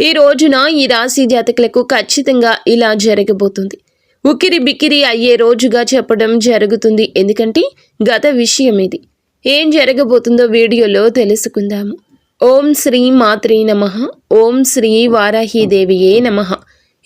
ఈ రోజున ఈ రాశి జాతకులకు ఖచ్చితంగా ఇలా జరగబోతుంది. ఉకిరి బికిరి అయ్యే రోజుగా చెప్పడం జరుగుతుంది. ఎందుకంటే గత విషయం ఇది. ఏం జరగబోతుందో వీడియోలో తెలుసుకుందాము. ఓం శ్రీ మాత్రే నమ. ఓం శ్రీ వారాహీదేవియే నమ.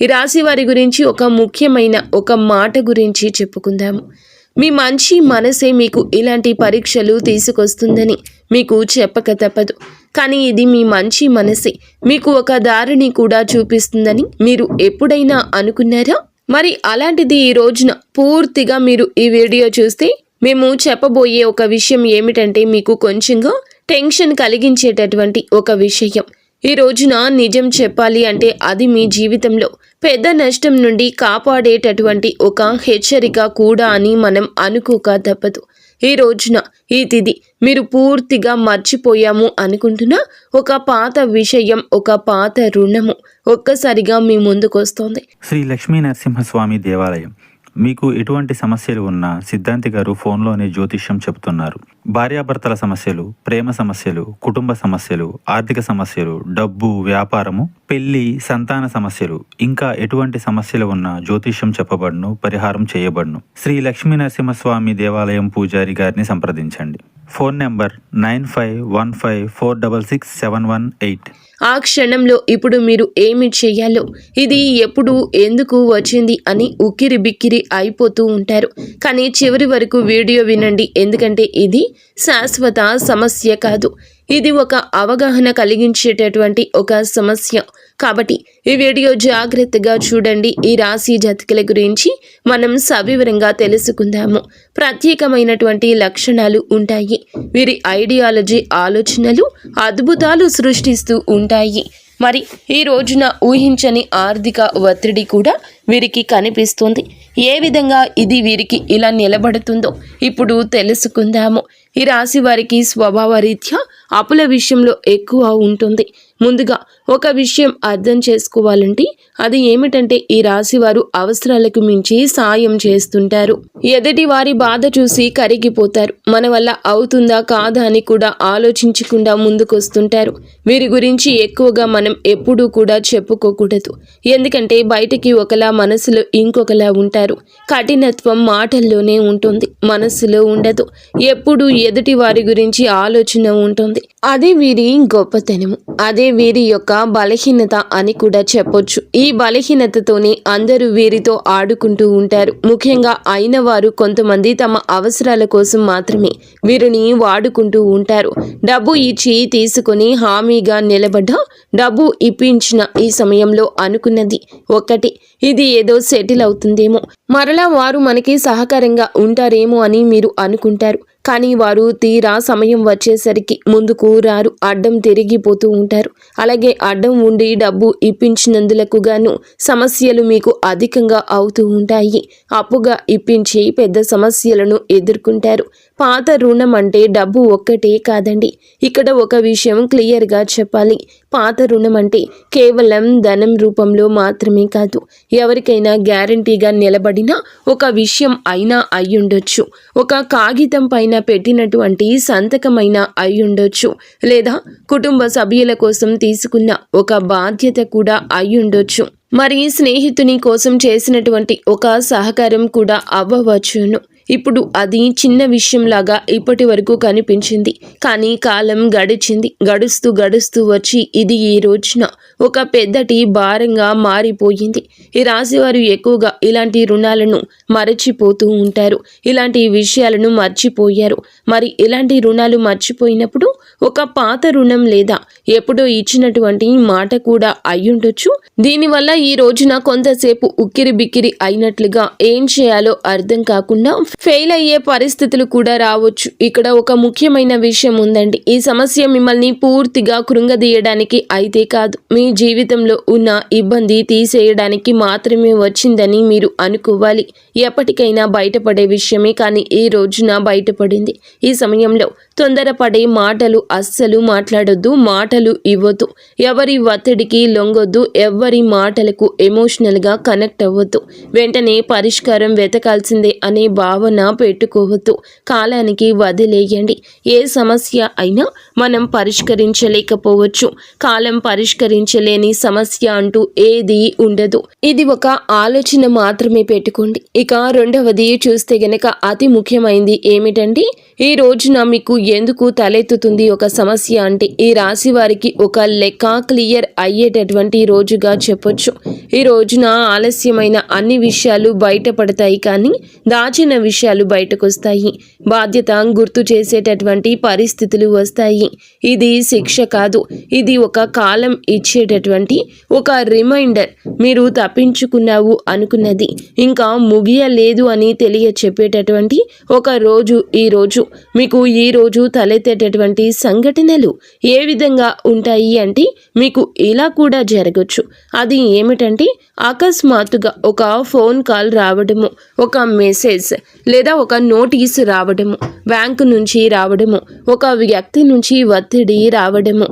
ఈ రాశి వారి గురించి ఒక ముఖ్యమైన ఒక మాట గురించి చెప్పుకుందాము. మీ మంచి మనసే మీకు ఇలాంటి పరీక్షలు తీసుకొస్తుందని మీకు చెప్పక తప్పదు. కానీ ఇది మీ మంచి మనసే. మీకు ఒక దారిని కూడా చూపిస్తుందని మీరు ఎప్పుడైనా అనుకున్నారా? మరి అలాంటిది ఈ రోజున పూర్తిగా మీరు ఈ వీడియో చూస్తే మేము చెప్పబోయే ఒక విషయం ఏమిటంటే మీకు కొంచెంగా టెన్షన్ కలిగించేటటువంటి ఒక విషయం. ఈ రోజున నిజం చెప్పాలి అంటే అది మీ జీవితంలో పెద్ద నష్టం నుండి కాపాడేటటువంటి ఒక హెచ్చరిక కూడా అని మనం అనుకోక తప్పదు. ఈ రోజున ఈ తిథి మీరు పూర్తిగా మర్చిపోయాము అనుకుంటున్న ఒక పాత విషయం ఒక పాత రుణము ఒక్కసారిగా మీ ముందుకొస్తోంది. శ్రీ లక్ష్మీ నరసింహస్వామి దేవాలయం. మీకు ఎటువంటి సమస్యలు ఉన్నా సిద్ధాంతి గారు ఫోన్లోనే జ్యోతిష్యం చెబుతున్నారు. భార్యాభర్తల సమస్యలు ప్రేమ సమస్యలు కుటుంబ సమస్యలు ఆర్థిక సమస్యలు డబ్బు వ్యాపారము పెళ్ళి సంతాన సమస్యలు ఇంకా ఎటువంటి సమస్యలు ఉన్నా జ్యోతిష్యం చెప్పబడును పరిహారం చేయబడును. శ్రీ లక్ష్మీ నరసింహస్వామి దేవాలయం పూజారి గారిని సంప్రదించండి. Phone number nine five one five four double six seven one eight. ఆ క్షణంలో ఇప్పుడు మీరు ఏమి చేయాలో ఇది ఎప్పుడు ఎందుకు వచ్చింది అని ఉక్కిరి బిక్కిరి అయిపోతూ ఉంటారు. కానీ చివరి వరకు వీడియో వినండి ఎందుకంటే ఇది శాశ్వత సమస్య కాదు. ఇది ఒక అవగాహన కలిగించేటటువంటి ఒక సమస్య. కాబట్టి ఈ వీడియో జాగ్రత్తగా చూడండి. ఈ రాశి జాతకుల గురించి మనం సవివరంగా తెలుసుకుందాము. ప్రత్యేకమైనటువంటి లక్షణాలు ఉంటాయి. వీరి ఐడియాలజీ ఆలోచనలు అద్భుతాలు సృష్టిస్తూ ఉంటాయి. మరి ఈ రోజున ఊహించని ఆర్థిక ఒత్తిడి కూడా వీరికి కనిపిస్తుంది. ఏ విధంగా ఇది వీరికి ఇలా నిలబడుతుందో ఇప్పుడు తెలుసుకుందాము. ఈ రాశి వారికి స్వభావ రీత్యా అప్పుల విషయంలో ఎక్కువ ఉంటుంది. ముందుగా ఒక విషయం అర్థం చేసుకోవాలంటే అది ఏమిటంటే ఈ రాశి వారు అవసరాలకు మించి సాయం చేస్తుంటారు. ఎదుటి వారి బాధ చూసి కరిగిపోతారు. మన వల్ల అవుతుందా కాదా అని కూడా ఆలోచించకుండా ముందుకొస్తుంటారు. వీరి గురించి ఎక్కువగా మనం ఎప్పుడూ కూడా చెప్పుకోకూడదు. ఎందుకంటే బయటికి ఒకలా మనసులో ఇంకొకలా ఉంటారు. కఠినత్వం మాటల్లోనే ఉంటుంది. మనసులో ఉండదు. ఎప్పుడు ఎదుటి వారి గురించి ఆలోచన ఉంటుంది. అదే వీరి గొప్పతనము. అదే వీరి యొక్క బలహీనత అని కూడా చెప్పొచ్చు. ఈ బలహీనతతోనే అందరూ వీరితో ఆడుకుంటూ ఉంటారు. ముఖ్యంగా అయిన వారు కొంతమంది తమ అవసరాల కోసం మాత్రమే వీరిని వాడుకుంటూ ఉంటారు. డబ్బు ఇచ్చి తీసుకొని హామీగా నిలబడ్డ డబ్బు ఇప్పించిన ఈ సమయంలో అనుకున్నది ఒకటి ఇది ఏదో సెటిల్ అవుతుందేమో. మరలా వారు మనకి సహకారంగా ఉంటారేమో అని మీరు అనుకుంటారు. కానీ వారు తీరా సమయం వచ్చేసరికి ముందుకు రారు. అడ్డం తిరిగిపోతూ ఉంటారు. అలాగే అడ్డం ఉండి డబ్బు ఇప్పించినందులకు గాను సమస్యలు మీకు అధికంగా అవుతూ ఉంటాయి. అప్పుగా ఇప్పించి పెద్ద సమస్యలను ఎదుర్కొంటారు. పాత రుణం అంటే డబ్బు ఒక్కటే కాదండి. ఇక్కడ ఒక విషయం క్లియర్గా చెప్పాలి. పాత రుణం అంటే కేవలం ధనం రూపంలో మాత్రమే కాదు. ఎవరికైనా గ్యారంటీగా నిలబడిన ఒక విషయం అయినా అయ్యుండొచ్చు. ఒక కాగితం పైన పెట్టినటువంటి సంతకమైన అయ్యుండొచ్చు. లేదా కుటుంబ సభ్యుల కోసం తీసుకున్న ఒక బాధ్యత కూడా అయ్యుండొచ్చు. మరి స్నేహితుని కోసం చేసినటువంటి ఒక సహకారం కూడా అవ్వవచ్చును. ఇప్పుడు అది చిన్న విషయంలాగా ఇప్పటి వరకు కనిపించింది. కానీ కాలం గడిచింది. గడుస్తూ గడుస్తూ వచ్చి ఇది ఈ రోజున ఒక పెద్దటి భారంగా మారిపోయింది. ఈ రాశివారు ఎక్కువగా ఇలాంటి రుణాలను మరచిపోతూ ఉంటారు. ఇలాంటి విషయాలను మర్చిపోయారు. మరి ఇలాంటి రుణాలు మర్చిపోయినప్పుడు ఒక పాత రుణం లేదా ఎప్పుడో ఇచ్చినటువంటి మాట కూడా అయ్యుండొచ్చు. దీనివల్ల ఈ రోజున కొంతసేపు ఉక్కిరి బిక్కిరి అయినట్లుగా ఏం చేయాలో అర్థం కాకుండా ఫెయిల్ అయ్యే పరిస్థితులు కూడా రావచ్చు. ఇక్కడ ఒక ముఖ్యమైన విషయం ఉందండి. ఈ సమస్య మిమ్మల్ని పూర్తిగా కృంగదీయడానికి అయితే కాదు. మీ జీవితంలో ఉన్న ఇబ్బంది తీసేయడానికి మాత్రమే వచ్చిందని మీరు అనుకోవాలి. ఎప్పటికైనా బయటపడే విషయమే కానీ ఈ రోజున బయటపడింది. ఈ సమయంలో తొందరపడే మాటలు అస్సలు మాట్లాడొద్దు మాటలు ఇవ్వద్దు. ఎవరి ఒత్తిడికి లొంగొద్దు ఎవరి మాటలకు ఎమోషనల్గా కనెక్ట్ అవ్వద్దు. వెంటనే పరిష్కారం వెతకాల్సిందే అనే భావన పెట్టుకోవద్దు. కాలానికి వదిలేయండి. ఏ సమస్య అయినా మనం పరిష్కరించలేకపోవచ్చు. కాలం పరిష్కరించలేని సమస్య అంటూ ఏది ఉండదు. ఇది ఒక ఆలోచన మాత్రమే పెట్టుకోండి. ఇక రెండవది చూస్తే గనక అతి ముఖ్యమైంది ఏమిటంటే ఈ రోజున మీకు ఎందుకు తలెత్తుతుంది ఒక సమస్య? అంటే ఈ రాశి వారికి ఒక లెక్క క్లియర్ అయ్యేటటువంటి రోజుగా చెప్పొచ్చు. ఈ రోజున ఆలస్యమైన అన్ని విషయాలు బయటపడతాయి కానీ దాచిన విషయాలు బయటకు వస్తాయి బాధ్యత గుర్తు చేసేటటువంటి పరిస్థితులు వస్తాయి. ఇది శిక్ష కాదు. ఇది ఒక కాలం ఇచ్చేటటువంటి ఒక రిమైండర్. మీరు తప్పించుకున్నావు అనుకున్నది. ఇంకా ముగియలేదు అని తెలియ చెప్పేటటువంటి ఒక రోజు ఈ రోజు. మీకు ఈరోజు తలెత్తేటటువంటి సంఘటనలు ఏ విధంగా ఉంటాయి అంటే మీకు ఇలా కూడా జరగచ్చు. అది ఏమిటంటే అకస్మాత్తుగా ఒక ఫోన్ కాల్ రావడము ఒక మెసేజ్ లేదా ఒక నోటీస్ రావడము బ్యాంకు నుంచి రావడము ఒక వ్యక్తి నుంచి ఒత్తిడి రావడము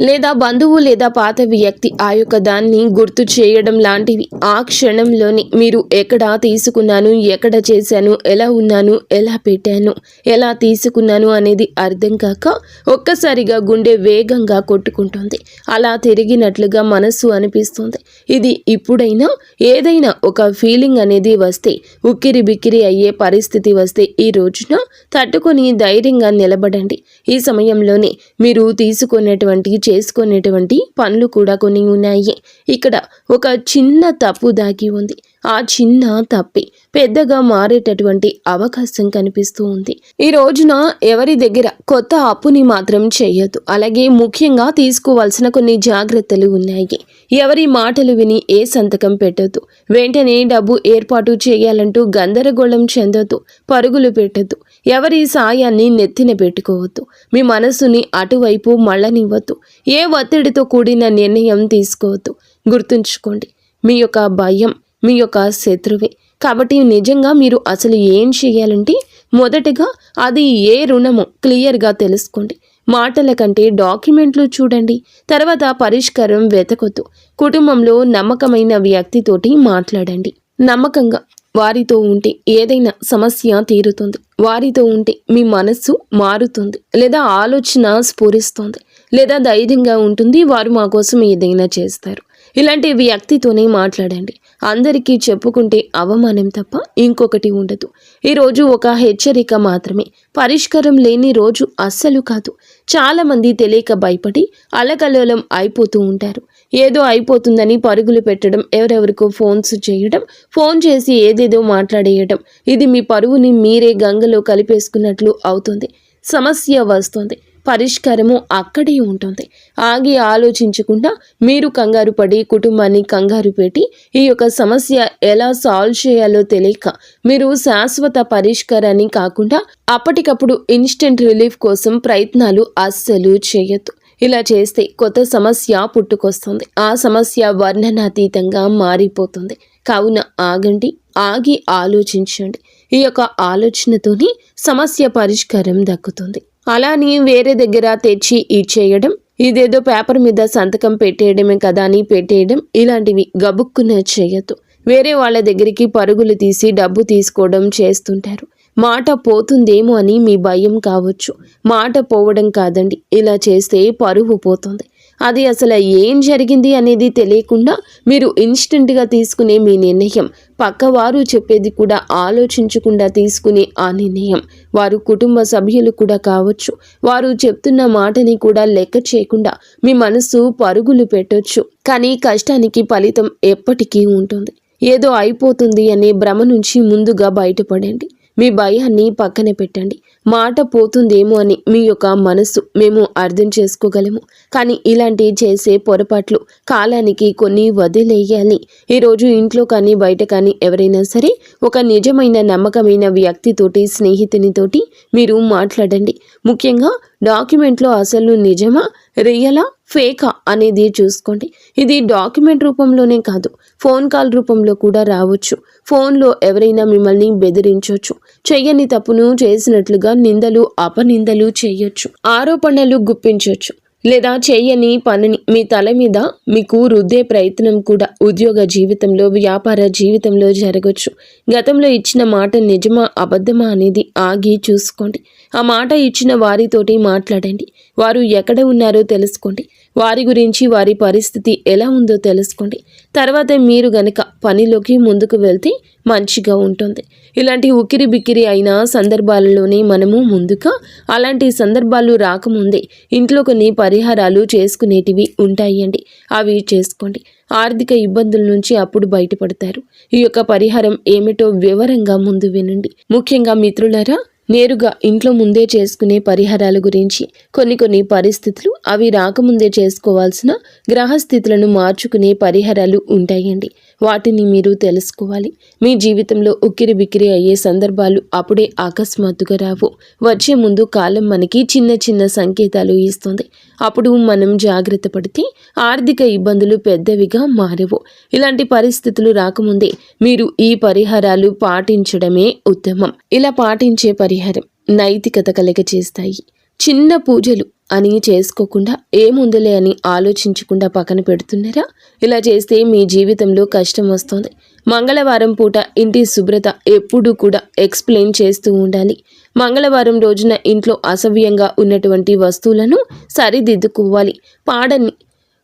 లేదా బంధువు లేదా పాత వ్యక్తి ఆ యొక్క దాన్ని గుర్తు చేయడం లాంటివి. ఆ క్షణంలోని మీరు ఎక్కడ తీసుకున్నాను ఎక్కడ చేశాను ఎలా ఉన్నాను ఎలా పెట్టాను ఎలా తీసుకున్నాను అనేది అర్థం కాక ఒక్కసారిగా గుండె వేగంగా కొట్టుకుంటుంది. అలా తిరిగినట్లుగా మనస్సు అనిపిస్తుంది. ఇది ఇప్పుడైనా ఏదైనా ఒక ఫీలింగ్ అనేది వస్తే ఉక్కిరి బిక్కిరి అయ్యే పరిస్థితి వస్తే ఈ రోజున తట్టుకొని ధైర్యంగా నిలబడండి. ఈ సమయంలోనే మీరు తీసుకునేటువంటి చేసుకునేటువంటి పనులు కూడా కొన్ని ఉన్నాయి. ఇక్కడ ఒక చిన్న తప్పు దాగి ఉంది. ఆ చిన్న తప్పి పెద్దగా మారేటటువంటి అవకాశం కనిపిస్తూ ఉంది. ఈ రోజున ఎవరి దగ్గర కొత్త అప్పుని మాత్రం చేయొద్దు. అలాగే ముఖ్యంగా తీసుకోవాల్సిన కొన్ని జాగ్రత్తలు ఉన్నాయి. ఎవరి మాటలు విని ఏ సంతకం పెట్టద్దు. వెంటనే డబ్బు ఏర్పాటు చేయాలంటూ గందరగోళం చెందొద్దు. పరుగులు పెట్టొద్దు. ఎవరి సాయాన్ని నెత్తిన పెట్టుకోవద్దు. మీ మనసుని అటువైపు మళ్ళనివ్వద్దు. ఏ ఒత్తిడితో కూడిన నిర్ణయం తీసుకోవద్దు. గుర్తుంచుకోండి మీ యొక్క భయం మీ యొక్క శత్రువే. కాబట్టి నిజంగా మీరు అసలు ఏం చేయాలంటే మొదటగా అది ఏ రుణమో క్లియర్గా తెలుసుకోండి. మాటల కంటే డాక్యుమెంట్లు చూడండి. తర్వాత పరిష్కారం వెతకొద్దు. కుటుంబంలో నమ్మకమైన వ్యక్తితోటి మాట్లాడండి. నమ్మకంగా వారితో ఉంటే ఏదైనా సమస్య తీరుతుంది. వారితో ఉంటే మీ మనస్సు మారుతుంది. లేదా ఆలోచన స్ఫూరిస్తుంది. లేదా ధైర్యంగా ఉంటుంది. వారు మా కోసం ఏదైనా చేస్తారు. ఇలాంటి వ్యక్తితోనే మాట్లాడండి. అందరికీ చెప్పుకుంటే అవమానం తప్ప ఇంకొకటి ఉండదు. ఈరోజు ఒక హెచ్చరిక మాత్రమే. పరిష్కారం లేని రోజు అస్సలు కాదు. చాలామంది తెలియక భయపడి అలకలోలం అయిపోతూ ఉంటారు. ఏదో అయిపోతుందని పరుగులు పెట్టడం ఎవరెవరికో ఫోన్స్ చేయడం ఫోన్ చేసి ఏదేదో మాట్లాడేయడం ఇది మీ పరువుని మీరే గంగలో కలిపేసుకున్నట్లు అవుతుంది. సమస్య వస్తుంది. పరిష్కారము అక్కడే ఉంటుంది. ఆగి ఆలోచించకుండా మీరు కంగారు పడి కుటుంబాన్ని కంగారు పెట్టి ఈ యొక్క సమస్య ఎలా సాల్వ్ చేయాలో తెలియక మీరు శాశ్వత పరిష్కారాన్ని కాకుండా అప్పటికప్పుడు ఇన్స్టెంట్ రిలీఫ్ కోసం ప్రయత్నాలు అస్సలు చేయొద్దు. ఇలా చేస్తే కొత్త సమస్య పుట్టుకొస్తుంది. ఆ సమస్య వర్ణనాతీతంగా మారిపోతుంది. కావున ఆగండి ఆగి ఆలోచించండి. ఈ యొక్క ఆలోచనతోని సమస్య పరిష్కారం దక్కుతుంది. అలాని వేరే దగ్గర తెచ్చి ఇచ్చేయడం ఇదేదో పేపర్ మీద సంతకం పెట్టేయడమే కదా అని పెట్టేయడం ఇలాంటివి గబుక్కున చేయొద్దు. వేరే వాళ్ళ దగ్గరికి పరుగులు తీసి డబ్బు తీసుకోవడం చేస్తుంటారు. మాట పోతుందేమో అని మీ భయం కావచ్చు. మాట పోవడం కాదండి ఇలా చేస్తే పరువు పోతుంది. అది అసలు ఏం జరిగింది అనేది తెలియకుండా మీరు ఇన్స్టెంట్గా తీసుకునే మీ నిర్ణయం. పక్కవారు చెప్పేది కూడా ఆలోచించకుండా తీసుకునే ఆ నిర్ణయం. వారు కుటుంబ సభ్యులు కూడా కావచ్చు. వారు చెప్తున్న మాటని కూడా లెక్క చేయకుండా మీ మనసు పరుగులు పెట్టొచ్చు. కానీ కష్టానికి ఫలితం ఎప్పటికీ ఉంటుంది. ఏదో అయిపోతుంది అనే భ్రమ నుంచి ముందుగా బయటపడండి. మీ భయాన్ని పక్కన పెట్టండి. మాట పోతుందేమో అని మీ యొక్క మనస్సు మేము అర్థం చేసుకోగలము. కానీ ఇలాంటి చేసే పొరపాట్లు కాలానికి కొన్ని వదిలేయాలి. ఈరోజు ఇంట్లో కానీ బయట కానీ ఎవరైనా సరే ఒక నిజమైన నమ్మకమైన వ్యక్తితోటి స్నేహితునితోటి మీరు మాట్లాడండి. ముఖ్యంగా డాక్యుమెంట్లో అసలు నిజమా రియలా? ఫేకా అనేది చూసుకోండి. ఇది డాక్యుమెంట్ రూపంలోనే కాదు ఫోన్ కాల్ రూపంలో కూడా రావచ్చు. ఫోన్లో ఎవరైనా మిమ్మల్ని బెదిరించవచ్చు చెయ్యని తప్పును చేసినట్లుగా నిందలు అపనిందలు చేయొచ్చు. ఆరోపణలు గుప్పించవచ్చు లేదా చేయని పనిని మీ తల మీద మీకు రుద్దే ప్రయత్నం కూడా ఉద్యోగ జీవితంలో వ్యాపార జీవితంలో జరగచ్చు. గతంలో ఇచ్చిన మాట నిజమా అబద్ధమా అనేది ఆగి చూసుకోండి. ఆ మాట ఇచ్చిన వారితోటి మాట్లాడండి. వారు ఎక్కడ ఉన్నారో తెలుసుకోండి. వారి గురించి వారి పరిస్థితి ఎలా ఉందో తెలుసుకోండి. తర్వాత మీరు గనక పనిలోకి ముందుకు వెళ్తే మంచిగా ఉంటుంది. ఇలాంటి ఉక్కిరి బిక్కిరి అయిన సందర్భాలలోనే మనము ముందుగా అలాంటి సందర్భాలు రాకముందే ఇంట్లో కొన్ని పరిహారాలు చేసుకునేటివి ఉంటాయండి. అవి చేసుకోండి. ఆర్థిక ఇబ్బందుల నుంచి అప్పుడు బయటపడతారు. ఈ యొక్క పరిహారం ఏమిటో వివరంగా ముందు వినండి. ముఖ్యంగా మిత్రులరా నేరుగా ఇంట్లో ముందే చేసుకునే పరిహారాల గురించి కొన్ని కొన్ని పరిస్థితులు అవి రాకముందే చేసుకోవాల్సిన గ్రహస్థితులను మార్చుకునే పరిహారాలు ఉంటాయండి. వాటిని మీరు తెలుసుకోవాలి. మీ జీవితంలో ఉక్కిరి బిక్కిరి అయ్యే సందర్భాలు అప్పుడే అకస్మాత్తుగా రావు. వచ్చే ముందు కాలం మనకి చిన్న చిన్న సంకేతాలు ఇస్తుంది. అప్పుడు మనం జాగ్రత్త పడితే ఆర్థిక ఇబ్బందులు పెద్దవిగా మారవు. ఇలాంటి పరిస్థితులు రాకముందే మీరు ఈ పరిహారాలు పాటించడమే ఉత్తమం. ఇలా పాటించే పరిహారం నైతికత కలగ చేస్తాయి చిన్న పూజలు అని చేసుకోకుండా ఏముందిలే అని ఆలోచించకుండా పక్కన పెడుతున్నారా? ఇలా చేస్తే మీ జీవితంలో కష్టం వస్తుంది. మంగళవారం పూట ఇంటి శుభ్రత ఎప్పుడూ కూడా ఎక్స్ప్లెయిన్ చేస్తూ ఉండాలి. మంగళవారం రోజున ఇంట్లో అసవ్యంగా ఉన్నటువంటి వస్తువులను సరిదిద్దుకోవాలి. పాడని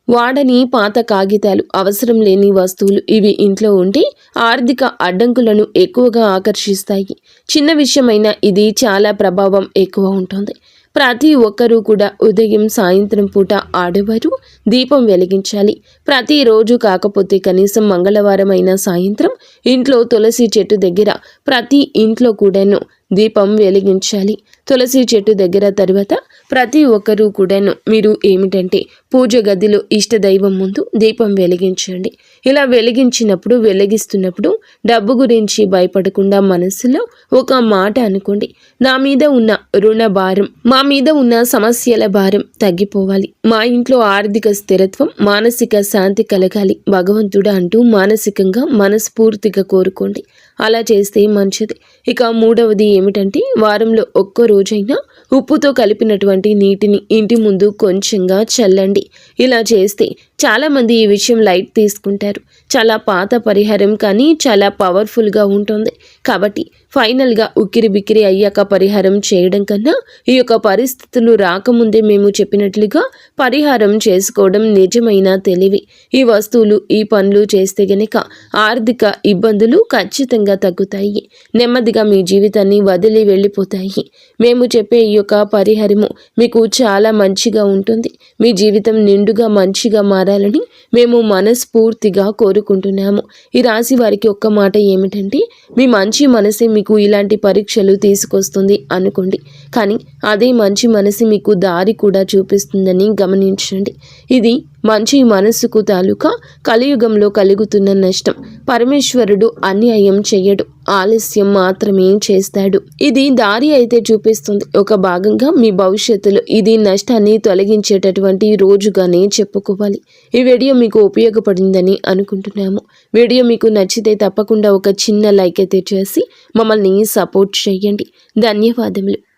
వాడని పాత కాగితాలు అవసరం లేని వస్తువులు ఇవి ఇంట్లో ఉంటే ఆర్థిక అడ్డంకులను ఎక్కువగా ఆకర్షిస్తాయి. చిన్న విషయమైన ఇది చాలా ప్రభావం ఎక్కువ ఉంటుంది. ప్రతి ఒక్కరూ కూడా ఉదయం సాయంత్రం పూట ఆడవారు దీపం వెలిగించాలి. ప్రతిరోజు కాకపోతే కనీసం మంగళవారం అయినా సాయంత్రం ఇంట్లో తులసి చెట్టు దగ్గర ప్రతి ఇంట్లో కూడాను దీపం వెలిగించాలి. తులసి చెట్టు దగ్గర తర్వాత ప్రతి ఒక్కరూ కూడాను మీరు ఏమిటంటే పూజ గదిలో ఇష్ట దైవం ముందు దీపం వెలిగించండి. ఇలా వెలిగించినప్పుడు వెలిగిస్తున్నప్పుడు డబ్బు గురించి భయపడకుండా మనసులో ఒక మాట అనుకోండి. నా మీద ఉన్న రుణ భారం మా మీద ఉన్న సమస్యల భారం తగ్గిపోవాలి. మా ఇంట్లో ఆర్థిక స్థిరత్వం మానసిక శాంతి కలగాలి. భగవంతుడు అంటూ మానసికంగా మనస్ఫూర్తిగా కోరుకోండి. అలా చేస్తే మంచిది. ఇక మూడవది ఏమిటంటే వారంలో ఒక్క రోజైనా ఉప్పుతో కలిపినటువంటి నీటిని ఇంటి ముందు కొంచెంగా చల్లండి. ఇలా చేస్తే చాలామంది ఈ విషయం లైట్ తీసుకుంటారు. చాలా పాత పరిహారం కానీ చాలా పవర్ఫుల్గా ఉంటుంది. కాబట్టి ఫైనల్గా ఉక్కిరి బిక్కిరి అయ్యాక పరిహారం చేయడం కన్నా ఈ యొక్క పరిస్థితులు రాకముందే మేము చెప్పినట్లుగా పరిహారం చేసుకోవడం నిజమైన తెలివి. ఈ వస్తువులు ఈ పనులు చేస్తే గనక ఆర్థిక ఇబ్బందులు ఖచ్చితంగా తగ్గుతాయి. నెమ్మదిగా మీ జీవితాన్ని వదిలి వెళ్ళిపోతాయి. మేము చెప్పే ఈ యొక్క పరిహారము మీకు చాలా మంచిగా ఉంటుంది. మీ జీవితం నిండుగా మంచిగా మారాలని మేము మనస్ఫూర్తిగా కోరుకుంటున్నాము. ఈ రాశి వారికి ఒక్క మాట ఏమిటంటే మీ మంచి మనసే మీకు ఇలాంటి పరీక్షలు తీసుకొస్తుంది అనుకోండి. కానీ అదే మంచి మనసు మీకు దారి కూడా చూపిస్తుందని గమనించండి. ఇది మంచి మనస్సుకు తాలూకా కలియుగంలో కలుగుతున్న నష్టం. పరమేశ్వరుడు అన్యాయం చెయ్యడు. ఆలస్యం మాత్రమే చేస్తాడు. ఇది దారి అయితే చూపిస్తుంది. ఒక భాగంగా మీ భవిష్యత్తులో ఇది నష్టాన్ని తొలగించేటటువంటి రోజుగానే చెప్పుకోవాలి. ఈ వీడియో మీకు ఉపయోగపడిందని అనుకుంటున్నాము. వీడియో మీకు నచ్చితే తప్పకుండా ఒక చిన్న లైక్ అయితే చేసి మమ్మల్ని సపోర్ట్ చేయండి. ధన్యవాదములు.